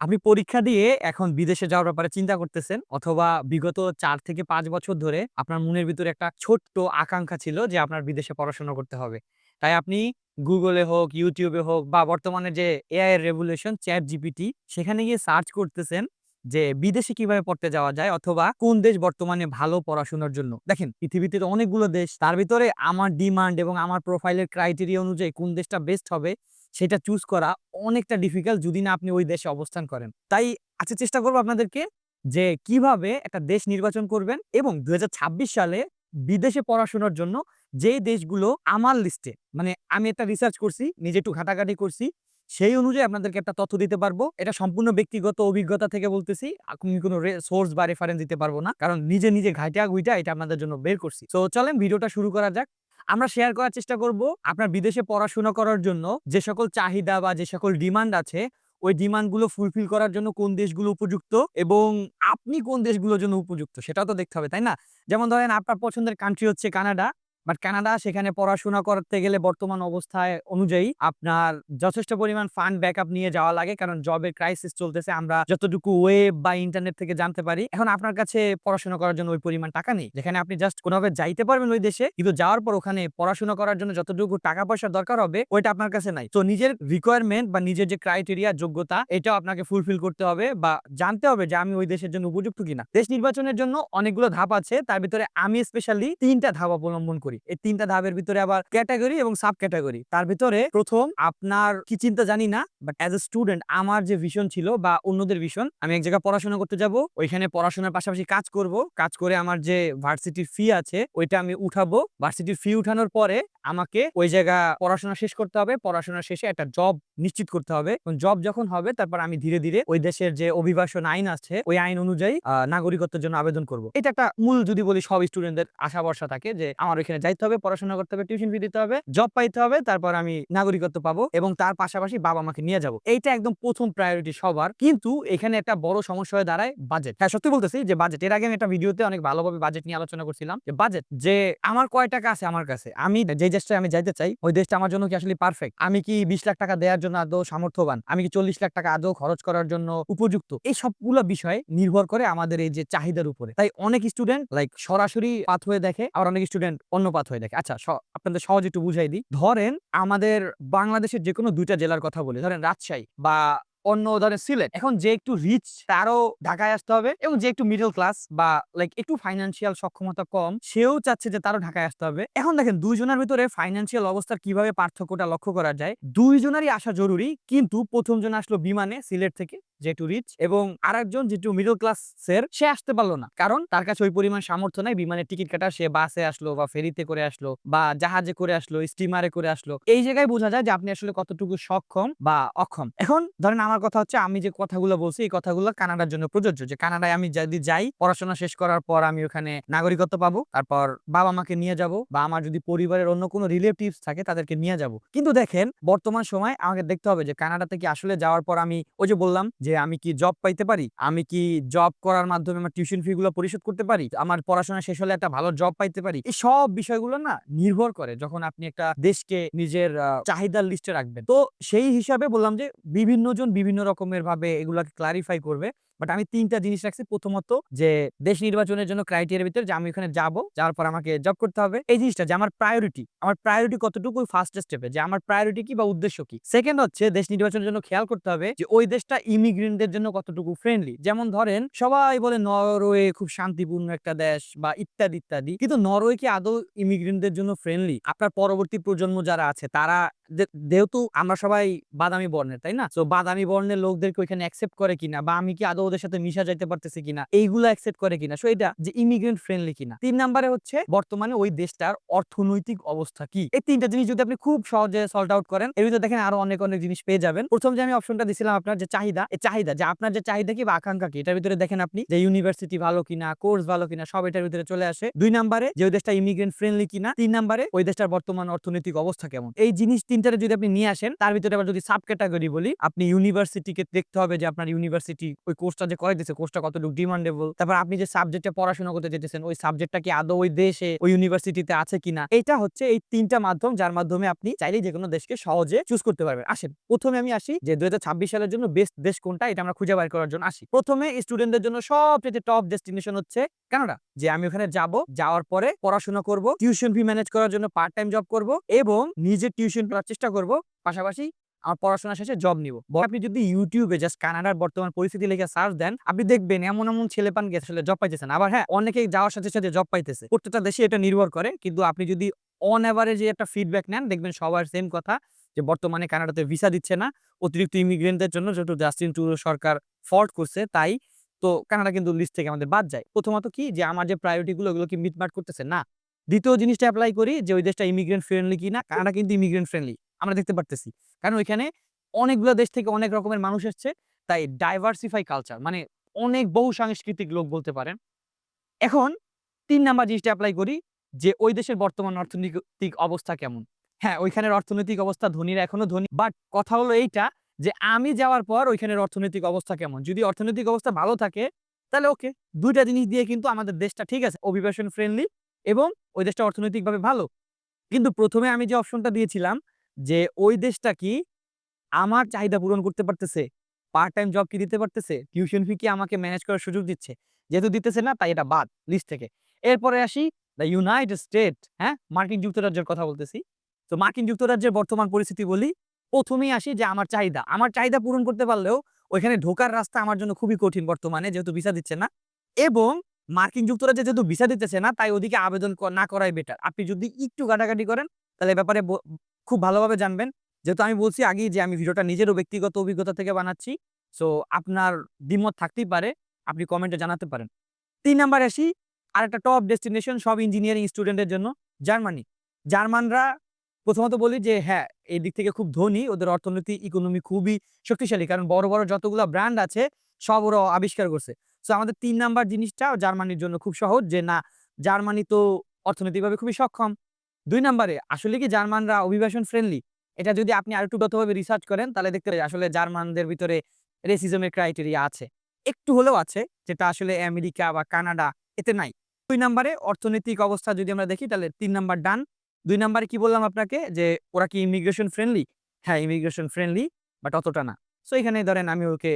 আপনি পরীক্ষা দিয়ে এখন বিদেশে যাওয়ার ব্যাপারে চিন্তা করতেছেন অথবা বিগত ৪ থেকে ৫ বছর ধরে আপনার মনের ভিতরে একটা ছোট্ট আকাঙ্ক্ষা ছিল যে আপনার বিদেশে পড়াশোনা করতে হবে। তাই আপনি এ হোক, এ হোক বা বর্তমানে যে AI এর রেভলিউশন ChatGPT সেখানে গিয়ে সার্চ করতেছেন যে বিদেশে কীভাবে পড়তে যাওয়া যায় অথবা কোন দেশ বর্তমানে ভালো পড়াশোনার জন্য। দেখেন পৃথিবীতে অনেকগুলো দেশ। তার ভিতরে আমার ডিমান্ড এবং আমার প্রোফাইলের ক্রাইটেরিয়া অনুযায়ী কোন দেশটা বেস্ট হবে সেটা চুজ করা অনেকটা ডিফিকাল্ট যদি না আপনি ওই দেশে অবস্থান করেন। তাই আজকে চেষ্টা করব আপনাদেরকে যে কীভাবে একটা দেশ নির্বাচন করবেন এবং ২০২৬ সালে বিদেশে পড়াশোনার জন্য যেই দেশগুলো আমার লিস্টে মানে আমি একটা রিসার্চ করছি, নিজে একটু ঘাটাঘাটি করছি। সেই অনুযায়ী আপনাদেরকে একটা তথ্য দিতে পারব। এটা সম্পূর্ণ ব্যক্তিগত অভিজ্ঞতা থেকে বলতেছি। আমি কোনো সোর্স বা রেফারেন্স দিতে পারব না। কারণ নিজে, নিজে ঘাইটা-গুইটা এটা আপনাদের জন্য বের করছি। তো চলেন ভিডিওটা শুরু করা যাক। আমরা শেয়ার করার চেষ্টা করব আপনার বিদেশে পড়াশোনা করার জন্য যে সকল চাহিদা বা যে সকল ডিমান্ড আছে, ওই ডিমান্ডগুলো ফুলফিল করার জন্য কোন দেশগুলো উপযুক্ত এবং আপনি কোন দেশগুলোর জন্য উপযুক্ত সেটাও তো দেখতে হবে, তাই না? যেমন ধরেন আপনার পছন্দের কান্ট্রি হচ্ছে কানাডা। বাট কানাডা সেখানে পড়াশোনা করতে গেলে বর্তমান অবস্থায় অনুযায়ী আপনার যথেষ্ট পরিমাণ ফান্ড ব্যাকআপ নিয়ে যাওয়া লাগে। কারণ জবের ক্রাইসিস চলতেছে। আমরা যতটুকু ওয়েব বা ইন্টারনেট থেকে জানতে পারি। এখন আপনার কাছে পড়াশোনা করার জন্য ওই পরিমাণ টাকা নেই। যেখানে আপনি জাস্ট কোনভাবে যাইতে পারবেন ওই দেশে। কিন্তু যাওয়ার পর ওখানে পড়াশোনা করার জন্য যতটুকু টাকা পয়সা দরকার হবে, ওইটা আপনার কাছে নাই। তো নিজের রিকোয়ারমেন্ট বা নিজের যে ক্রাইটেরিয়া যোগ্যতা, এটাও আপনাকে ফুলফিল করতে হবে বা জানতে হবে যে আমি ওই দেশের জন্য উপযুক্ত কিনা। দেশ নির্বাচনের জন্য অনেকগুলো ধাপ আছে। তার ভিতরে আমি স্পেশালি তিনটা ধাপ অবলম্বন করি। এই ৩ টা ধাপের ভিতরে আবার ক্যাটেগরি এবং সাব ক্যাটেগরি। তার ভিতরে ১ম আপনার কি চিন্তা জানি না। বাট অ্যাজ এ স্টুডেন্ট আমার যে ভিশন ছিল বা অন্যদের ভিশন আমি এক জায়গায় পড়াশোনা করতে যাব। ওইখানে পড়াশোনার পাশাপাশি কাজ করব। কাজ করে আমার যে ভার্সিটির ফি আছে ওইটা আমি উঠাবো। ভার্সিটির ফি উঠানোর পরে আমাকে ওই জায়গা পড়াশোনা শেষ করতে হবে। পড়াশোনা শেষে একটা জব নিশ্চিত করতে হবে। জব যখন হবে তারপর আমি ধীরে, ধীরে ওই দেশের যে অভিবাসন আইন আছে ওই আইন অনুযায়ী নাগরিকত্বের জন্য আবেদন করব। এটা একটা মূল যদি বলি সব স্টুডেন্টদের আশা ভরসা থাকে যে আমার ওইখানে যাইতে হবে, পড়াশোনা করতে হবে, টিউশন ফি দিতে হবে, জব পাইতে হবে, তারপর আমি নাগরিকত্ব পাবো এবং তার পাশাপাশি বাবা-মাকে নিয়ে যাব। এইটা একদম ১ম প্রায়োরিটি সবার। কিন্তু এখানে একটা বড় সমস্যা হয়ে দাঁড়ায় বাজেট। হ্যাঁ, সত্যি বলতেছি যে বাজেট। এর আগে আমি একটা ভিডিওতে অনেক ভালোভাবে বাজেট নিয়ে আলোচনা করছিলাম। যে বাজেট যে আমার কয় টাকা আছে আমার কাছে। আমি যেই দেশটা আমি যাইতে চাই ওই দেশটা আমার জন্য কি আসলে পারফেক্ট? আমি কি ২০ লাখ টাকা দেওয়ার জন্য আদৌ সামর্থ্যবান? আমি কি ৪০ লাখ টাকা আদৌ খরচ করার জন্য উপযুক্ত? এই সবগুলা বিষয় নির্ভর করে আমাদের এই যে চাহিদার উপরে। তাই অনেক স্টুডেন্ট লাইক সরাসরি পাথ হয়ে দেখে আর অনেক স্টুডেন্ট অন্য পাথওয়ে দেখে। আচ্ছা আপনাদের সহজে একটু বুঝাই দিই। ধরেন আমাদের বাংলাদেশের যেকোনো ২ টা জেলার কথা বলি। ধরেন রাজশাহী বা অন্য ধরেন সিলেট। এখন যে একটু রিচ তারও ঢাকায় আসতে হবে এবং যে একটু মিডল ক্লাস বা লাইক একটু ফাইন্যান্সিয়াল সক্ষমতা কম, সেও চাচ্ছে যে তারও ঢাকায় আসতে হবে। এখন দেখেন দুইজনের ভিতরে ফাইন্যান্সিয়াল অবস্থার কীভাবে পার্থক্যটা লক্ষ্য করা যায়। দুইজনেরই আসা জরুরি। কিন্তু ১ম জন আসলো বিমানে সিলেট থেকে যে একটু রিচ এবং আরেকজন যে একটু মিডল ক্লাসের সে আসতে পারল না। কারণ তার কাছে ওই পরিমাণ সামর্থ্য নাই বিমানের টিকিট কাটার। সে বাসে আসলো বা ফেরিতে করে আসলো বা জাহাজে করে আসলো, স্টিমারে করে আসলো। এই জায়গায় বোঝা যায় যে আপনি আসলে কতটুকু সক্ষম বা অক্ষম। এখন ধরেন আমার কথা হচ্ছে আমি যে কথাগুলো বলছি এই কথাগুলো কানাডার জন্য প্রযোজ্য। যে কানাডায় আমি যদি যাই পড়াশোনা শেষ করার পর আমি ওখানে নাগরিকত্ব পাবো। তারপর বাবা-মাকে নিয়ে যাব বা আমার যদি পরিবারের অন্য কোনো রিলেটিভস থাকে তাদেরকে নিয়ে যাব। কিন্তু দেখেন বর্তমান সময় আমাকে দেখতে হবে যে কানাডাতে কি আসলে যাওয়ার পর আমি ওই যে বললাম যে আমি কি জব পাইতে পারি? আমি কি জব করার মাধ্যমে আমার টিউশন ফি গুলো পরিশোধ করতে পারি? আমার পড়াশোনা শেষ হলে একটা ভালো জব পাইতে পারি? এই সব বিষয়গুলো না নির্ভর করে যখন আপনি একটা দেশকে নিজের চাহিদার লিস্টে রাখবেন। তো সেই হিসাবে বললাম যে বিভিন্ন জন বিভিন্ন রকমের ভাবে এগুলাকে ক্লারিফাই করবে। বাট আমি তিনটা জিনিস রাখছি। প্রথমত যে দেশ নির্বাচনের জন্য ক্রাইটেরিয়ার ভিতরে যে আমি ওখানে যাব। যাওয়ার পর আমাকে জব করতে হবে। এই জিনিসটা যে আমার প্রায়োরিটি, আমার প্রায়োরিটি কতটুকু ফার্স্ট স্টেপে যে আমার প্রায়োরিটি কি বা উদ্দেশ্য কি? সেকেন্ড হচ্ছে দেশ নির্বাচনের জন্য খেয়াল করতে হবে যে ওই দেশটা ইমিগ্রেন্টদের জন্য কতটুকু ফ্রেন্ডলি। যেমন ধরেন সবাই বলে নরওয়ে খুব শান্তিপূর্ণ একটা দেশ বা ইত্যাদি, ইত্যাদি। কিন্তু নরওয়ে কি আদৌ ইমিগ্রেন্টদের জন্য ফ্রেন্ডলি? আপনার পরবর্তী প্রজন্ম যারা আছে তারা যেহেতু আমরা সবাই বাদামি বর্ণের, তাই না? সো বাদামি বর্ণের লোকদেরকে ওইখানে অ্যাকসেপ্ট করে কিনা বা আমি কি আদৌ ওদের সাথে মিশা যাইতে পারতেছি কিনা? এইগুলা অ্যাকসেপ্ট করে কিনা? সো এটা যে ইমিগ্রেন্ট ফ্রেন্ডলি কিনা? ৩ নাম্বারে হচ্ছে বর্তমানে ওই দেশটার অর্থনৈতিক অবস্থা কি? এই ৩ টা জিনিস যদি আপনি খুব সহজে সল্ট আউট করেন এর ভিতরে দেখেন আরও অনেক, অনেক জিনিস পেয়ে যাবেন। প্রথম যে আমি অপশনটা দিছিলাম আপনার যে চাহিদা, এই চাহিদা যে আপনার যে চাহিদা কি বা আকাঙ্ক্ষা কি? এটার ভিতরে দেখেন আপনি যে ইউনিভার্সিটি ভালো কিনা, কোর্স ভালো কিনা সব এটার ভিতরে চলে আসে। দুই নাম্বারে যে ওই দেশটা ইমিগ্রেন্ট ফ্রেন্ডলি কিনা? তিন নাম্বারে ওই দেশটার বর্তমান অর্থনৈতিক অবস্থা কেমন? এই জিনিস ৩ টারে যদি আপনি নিয়ে আসেন, তার ভিতরে আবার যদি সাব ক্যাটেগরি বলি, আপনি ইউনিভার্সিটিকে দেখতে হবে যে আপনার ইউনিভার্সিটি ওই কোর্সটা যে করাইতেছে কোর্সটা কতটুকু ডিমান্ডেবল তারপর আপনি যে সাবজেক্টে পড়াশোনা করতে যেতেছেন ওই সাবজেক্টটা কি আদৌ ওই দেশে, ওই ইউনিভার্সিটিতে আছে কিনা? এটা হচ্ছে এই তিনটা মাধ্যম, যার মাধ্যমে আপনি চাইলেই যে কোনো দেশকে সহজে চুজ করতে পারবেন। আসেন, প্রথমে আমি আসি যে দুই হাজার ছাব্বিশ সালের জন্য বেস্ট দেশ কোনটা, এটা আমরা খুঁজে বের করার জন্য আসি। প্রথমে স্টুডেন্টদের জন্য সবচেয়ে টপ ডেস্টিনেশন হচ্ছে কানাডা, যে আমি ওখানে যাব, যাওয়ার পরে পড়াশোনা করব টিউশন ফি ম্যানেজ করার জন্য পার্ট টাইম জব করব এবং নিজে টিউশন চেষ্টা করব। পাশাপাশি আমার পড়াশোনা শেষে জব নিব। আপনি যদি ইউটিউবে জাস্ট কানাডার বর্তমান পরিস্থিতি লেগে সার্চ দেন, আপনি দেখবেন এমন এমন ছেলে পান আসলে জব পাইতেছেন আবার হ্যাঁ অনেকেই যাওয়ার সাথে সাথে জব পাইতেছে। প্রত্যেকটা দেশে এটা নির্ভর করে। কিন্তু আপনি যদি অন অ্যাভারেজে একটা ফিডব্যাক নেন, দেখবেন সবার সেম কথা যে বর্তমানে কানাডাতে ভিসা দিচ্ছে না। অতিরিক্ত ইমিগ্রেন্টদের জন্য যেহেতু জাস্টিন ট্রুডো সরকার ফল্ট করছে, তাই তো কানাডা কিন্তু লিস্ট থেকে আমাদের বাদ যায়। প্রথমত কি? যে আমার যে প্রায়োরিটি গুলো, ওগুলো কি মিটমাট করতেছে? না। দ্বিতীয় জিনিসটা অ্যাপ্লাই করি যে ওই দেশটা ইমিগ্রেন্ট ফ্রেন্ডলি কিনা, কানাডা কিন্তু ইমিগ্রেন্ট ফ্রেন্ডলি আমরা দেখতে পারতেছি। কারণ ওইখানে অনেকগুলো দেশ থেকে অনেক রকমের মানুষ এসছে তাই ডাইভার্সিফাই কালচার মানে অনেক বহু সাংস্কৃতিক লোক বলতে পারেন। এখন তিন নাম্বার জিনিসটা অ্যাপ্লাই করি যে ওই দেশের বর্তমান অর্থনৈতিক অবস্থা কেমন। হ্যাঁ ওইখানের অর্থনৈতিক অবস্থা ধনীরা এখনও ধনী বাট কথা হলো এইটা যে আমি যাওয়ার পর ওইখানের অর্থনৈতিক অবস্থা কেমন। যদি অর্থনৈতিক অবস্থা ভালো থাকে, তাহলে ওকে দুইটা জিনিস দিয়ে কিন্তু আমাদের দেশটা ঠিক আছে, অভিবাসন ফ্রেন্ডলি এবং ওই দেশটা অর্থনৈতিকভাবে ভালো। কিন্তু প্রথমে আমি যে অপশনটা দিয়েছিলাম যে, ওই দেশটা কি আমার চাহিদা পূরণ করতে পারতেছে পার্ট টাইম জব কি দিতে পারতেছে টিউশন ফি কি আমাকে ম্যানেজ করার সুযোগ দিচ্ছে, যেহেতু দিতেছে না, তাই এটা বাদ লিস্ট থেকে। এরপরে আসি দ্য ইউনাইটেড স্টেট হ্যাঁ? মার্কিন যুক্তরাজ্যের কথা বলতেছি। তো মার্কিন যুক্তরাজ্যের বর্তমান পরিস্থিতি বলি, প্রথমেই আসি যে আমার চাহিদা আমার চাহিদা পূরণ করতে পারলেও ওইখানে ঢোকার রাস্তা আমার জন্য খুবই কঠিন বর্তমানে, যেহেতু ভিসা দিচ্ছে না। এবং মার্কিন যুক্তরাজ্যে যেহেতু ভিসা দিতেছে না, তাই ওদিকে আবেদন না করাই বেটার আপনি যদি একটু ঘাটাঘাটি করেন, তাহলে ব্যাপারে খুব ভালোভাবে জানবেন। যেহেতু আমি বলছি আগেই যে আমি ভিডিওটা নিজেরও ব্যক্তিগত অভিজ্ঞতা থেকে বানাচ্ছি সো আপনার দ্বিমত থাকতেই পারে, আপনি কমেন্টে জানাতে পারেন। তিন নাম্বার আসি আর একটা টপ ডেস্টিনেশন সব ইঞ্জিনিয়ারিং স্টুডেন্টের জন্য, জার্মানি। জার্মানরা প্রথমত বলি যে হ্যাঁ এই দিক থেকে খুব ধনী, ওদের অর্থনীতি ইকোনমি খুবই শক্তিশালী, কারণ বড় বড় যতগুলো ব্র্যান্ড আছে, সব ওরা আবিষ্কার করছে। সো আমাদের তিন নাম্বার জিনিসটা জার্মানির জন্য খুব সহজ যে, না, জার্মানি তো অর্থনৈতিকভাবে খুবই সক্ষম। দুই নাম্বারে, আসলে কি জার্মানরা অভিবাসন ফ্রেন্ডলি এটা যদি আপনি আরেকটু গতভাবে রিসার্চ করেন, তাহলে দেখতে পাবেন আসলে জার্মানদের ভিতরে রেসিজমের ক্রাইটেরিয়া আছে। একটু হলেও আছে, যেটা আসলে আমেরিকা বা কানাডা এতে নাই। দুই নাম্বারে, অর্থনৈতিক অবস্থা যদি আমরা দেখি, তাহলে তিন নাম্বার ডান দুই নাম্বারে কি বললাম আপনাকে? যে, ওরা কি ইমিগ্রেশন ফ্রেন্ডলি হ্যাঁ ইমিগ্রেশন ফ্রেন্ডলি বাট অতটা না। সো এখানে ধরেন আমি ওকে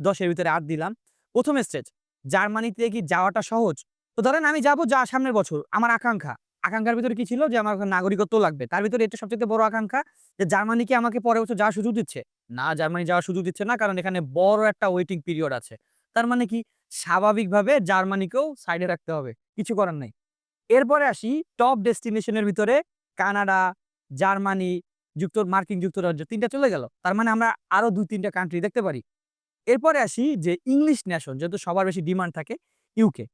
দশের ভিতরে আট দিলাম। প্রথম স্টেজ জার্মানিতে কি যাওয়াটা সহজ? তো ধরেন আমি যাব যা সামনের বছর, আমার আকাঙ্ক্ষা। আকাঙ্ক্ষার ভিতরে কি ছিল? যে আমার নাগরিকত্ব লাগবে। তার ভিতরে এটা সবচেয়ে বড় আকাঙ্ক্ষা যে জার্মানি কি আমাকে পরে বছর যাওয়ার সুযোগ দিচ্ছে? না, জার্মানি যাওয়ার সুযোগ দিচ্ছে না, কারণ এখানে বড় একটা ওয়েটিং পিরিয়ড আছে। তার মানে কি? স্বাভাবিকভাবে জার্মানিকেও সাইডে রাখতে হবে। কিছু করার নাই। এরপরে আসি টপ ডেস্টিনেশনের ভিতরে কানাডা, জার্মানি, যুক্ত, মার্কিন যুক্তরাজ্য, তিনটা চলে গেল। তার মানে আমরা আরও দুই তিনটা কান্ট্রি দেখতে পারি। এরপরে আসি যে ইংলিশ ন্যাশন যেহেতু সবার বেশি ডিমান্ড থাকে ইউকে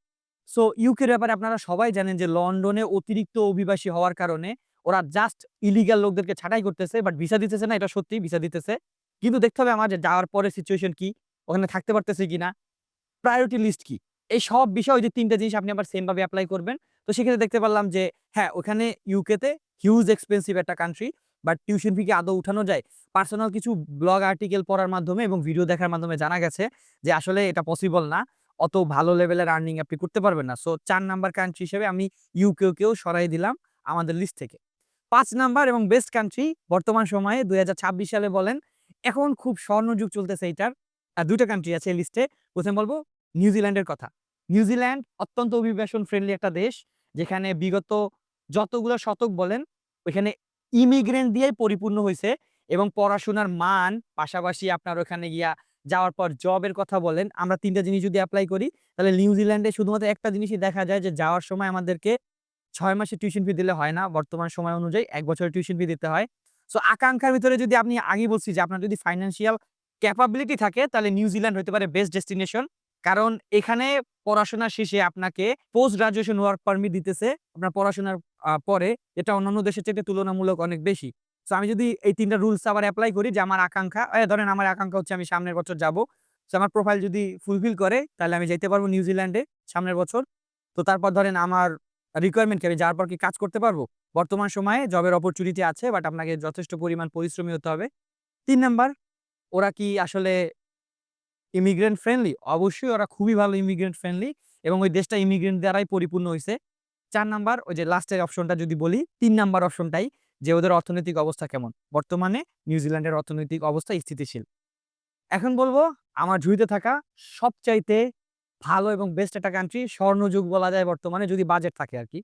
সো ইউকের ব্যাপারে আপনারা সবাই জানেন যে লন্ডনে অতিরিক্ত অভিবাসী হওয়ার কারণে ওরা জাস্ট ইলিগাল লোকদেরকে ছাঁটাই করতেছে বাট ভিসা দিতেছে না, এটা সত্যি ভিসা দিতেছে। কিন্তু দেখতে হবে আমার যে যাওয়ার পরে সিচুয়েশন কি, ওখানে থাকতে পারতেছে কিনা। প্রায়োরিটি লিস্ট কি? এই সব বিষয় যে তিনটা জিনিস আপনি আবার সেম ভাবে অ্যাপ্লাই করবেন। তো সেক্ষেত্রে দেখতে পারলাম যে হ্যাঁ ওখানে ইউকেতে হিউজ এক্সপেন্সিভ একটা কান্ট্রি বাট টিউশন ফি কি আদৌ উঠানো যায়? পার্সোনাল কিছু ব্লগ আর্টিকেল পড়ার মাধ্যমে এবং ভিডিও দেখার মাধ্যমে জানা গেছে যে আসলে এটা পসিবল না। অত ভালো লেভেলের আর্নিং আপনি করতে পারবেন না। সো চার নাম্বার কান্ট্রি হিসেবে আমি ইউকেও সরাই দিলাম আমাদের লিস্ট থেকে। পাঁচ নাম্বার এবং বেস্ট কান্ট্রি বর্তমান সময়ে দু হাজার ছাব্বিশ সালে বলেন, এখন খুব স্বর্ণযুগ চলতেছে এইটার। দুইটা কান্ট্রি আছে এই লিস্টে প্রথমে বলব নিউজিল্যান্ডের কথা। নিউজিল্যান্ড অত্যন্ত অভিবাসন ফ্রেন্ডলি একটা দেশ, যেখানে বিগত যতগুলো শতক বলেন, ওইখানে ইমিগ্রেন্ট দিয়ে পরিপূর্ণ হয়েছে এবং পড়াশোনার মান, পাশাপাশি আপনার ওখানে গিয়া যাওয়ার পর জবের কথা বলেন, আমরা তিনটা জিনিস যদি অ্যাপ্লাই করি, তাহলে নিউজিল্যান্ডে শুধুমাত্র একটা জিনিসই দেখা যায় যে যাওয়ার সময় আমাদেরকে ছয় মাসে টিউশন ফি দিলে হয় না, বর্তমান সময় অনুযায়ী এক বছরের টিউশন ফি দিতে হয়। সো আকাঙ্ক্ষার ভিতরে যদি আপনি আগে বলছি যে আপনার যদি ফাইন্যান্সিয়াল ক্যাপাবিলিটি থাকে, তাহলে নিউজিল্যান্ড হতে পারে বেস্ট ডেস্টিনেশন কারণ এখানে পড়াশোনা শেষে আপনাকে পোস্ট গ্রাজুয়েশন ওয়ার্ক পারমিট দিতেছে। আপনার পড়াশোনার পরে এটা অন্যান্য দেশের চেয়ে তুলনামূলক অনেক বেশি। সো আমি যদি এই তিনটা রুলস আবার অ্যাপ্লাই করি যে আমার আকাঙ্ক্ষা ধরেন আমার আকাঙ্ক্ষা হচ্ছে আমি সামনের বছর যাব। সো আমার প্রোফাইল যদি ফুলফিল করে, তাহলে আমি যাইতে পারব নিউজিল্যান্ডে সামনের বছর। তো তারপর ধরেন আমার রিকোয়ারমেন্ট কি? আমি যাওয়ার পর কি কাজ করতে পারব? বর্তমান সময়ে জবের অপরচুনিটি আছে বাট আপনাকে যথেষ্ট পরিমাণ পরিশ্রমী হতে হবে। তিন নাম্বার, ওরা কি আসলে ইমিগ্রেন্ট ফ্রেন্ডলি? অবশ্যই ওরা খুবই ভালো ইমিগ্রেন্ট ফ্রেন্ডলি এবং ওই দেশটা ইমিগ্রেন্ট দ্বারাই পরিপূর্ণ হইছে। ৪ নাম্বার ওই যে লাস্টের অপশনটা যদি বলি, ৩ নাম্বার অপশনটাই যে ওদের অর্থনৈতিক অবস্থা কেমন? বর্তমানে নিউজিল্যান্ডের অর্থনৈতিক অবস্থা স্থিতিশীল। এখন বলব আমার ঝুড়িতে থাকা সবচাইতে ভালো এবং বেস্ট একটা কান্ট্রি স্বর্ণযুগ বলা যায় বর্তমানে যদি বাজেট থাকে আর কি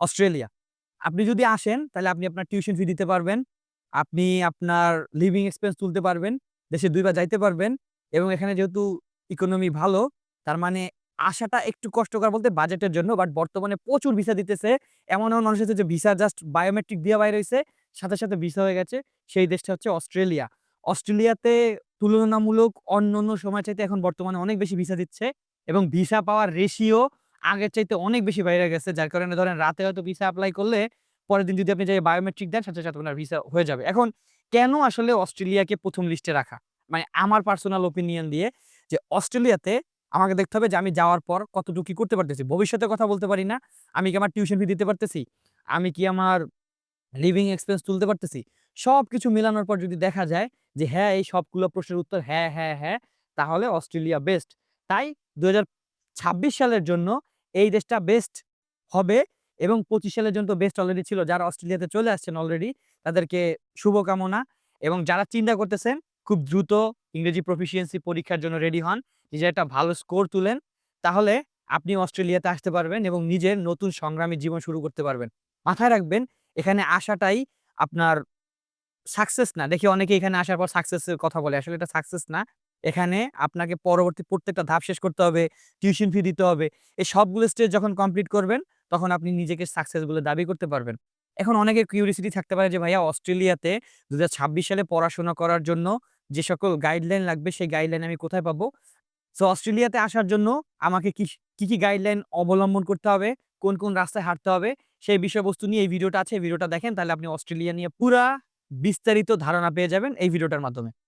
অস্ট্রেলিয়া। আপনি যদি আসেন তাহলে আপনি আপনার টিউশন ফি দিতে পারবেন। আপনি আপনার লিভিং এক্সপেন্স তুলতে পারবেন। দেশে দুইবার যাইতে পারবেন এবং এখানে যেহেতু ইকোনমি ভালো তার মানে আসাটা একটু কষ্টকর বলতে বাজেটের জন্য বাট বর্তমানে প্রচুর ভিসা দিতেছে। এমন, এমন মানুষ আছে যে ভিসা জাস্ট বায়োমেট্রিক দিয়ে বাইর হইছে। সাথে, সাথে ভিসা হয়ে গেছে। সেই দেশটা হচ্ছে অস্ট্রেলিয়া। অস্ট্রেলিয়াতে তুলনামূলক অন্য অন্য সময় চাইতে এখন বর্তমানে অনেক বেশি ভিসা দিচ্ছে এবং ভিসা পাওয়ার রেশিও আগের চাইতে অনেক বেশি বাইরে গেছে। যার কারণে ধরেন রাতে হয়তো ভিসা অ্যাপ্লাই করলে পরের দিন যদি আপনি যায়ে বায়োমেট্রিক দেন সাথে, সাথে আপনার ভিসা হয়ে যাবে। এখন কেন আসলে অস্ট্রেলিয়াকে প্রথম লিস্টে রাখা? মানে আমার পার্সোনাল ওপিনিয়ন দিয়ে যে অস্ট্রেলিয়াতে আমাকে দেখতে হবে যে আমি যাওয়ার পর কতটুকু কি করতে পারতেছি। ভবিষ্যতে কথা বলতে পারি না। আমি কি আমার টিউশন ফি দিতে পারতেছি? আমি কি আমার লিভিং এক্সপেন্স তুলতে পারতেছি? সব কিছু মিলানোর পর যদি দেখা যায় যে হ্যাঁ, এই সবগুলো প্রশ্নের উত্তর হ্যাঁ, হ্যাঁ, হ্যাঁ, তাহলে অস্ট্রেলিয়া বেস্ট। তাই ২০২৬ সালের জন্য এই দেশটা বেস্ট হবে এবং ২৫ সালের জন্য বেস্ট অলরেডি ছিল। যারা অস্ট্রেলিয়াতে চলে আসছেন অলরেডি তাদেরকে শুভকামনা এবং যারা চিন্তা করতেছেন খুব দ্রুত ইংরেজি প্রফিসিয়েন্সি পরীক্ষার জন্য রেডি হন। নিজের একটা ভালো স্কোর তুলেন। তাহলে আপনি অস্ট্রেলিয়াতে আসতে পারবেন এবং নিজের নতুন সংগ্রামী জীবন শুরু করতে পারবেন। মাথায় রাখবেন এখানে আসাটাই আপনার সাকসেস না। দেখি অনেকে এখানে আসার পর সাকসেসের কথা বলে। আসলে এটা সাকসেস না। এখানে আপনাকে পরবর্তী প্রত্যেকটা ধাপ শেষ করতে হবে, টিউশন ফি দিতে হবে। এই সবগুলো স্টেজ যখন কমপ্লিট করবেন তখন আপনি নিজেকে সাকসেস বলে দাবি করতে পারবেন। এখন অনেকের কিউরিওসিটি থাকতে পারে যে ভাইয়া অস্ট্রেলিয়াতে ২০২৬ সালে পড়াশোনা করার জন্য যে সকল গাইডলাইন লাগবে সেই গাইডলাইন আমি কোথায় পাবো? সো অস্ট্রেলিয়াতে আসার জন্য আমাকে কি, কি, গাইডলাইন অবলম্বন করতে হবে? কোন, কোন রাস্তায় হাঁটতে হবে? সেই বিষয়বস্তু নিয়ে এই ভিডিওটা আছে। ভিডিওটা দেখেন তাহলে আপনি অস্ট্রেলিয়া নিয়ে পুরা বিস্তারিত ধারণা পেয়ে যাবেন এই ভিডিওটার মাধ্যমে।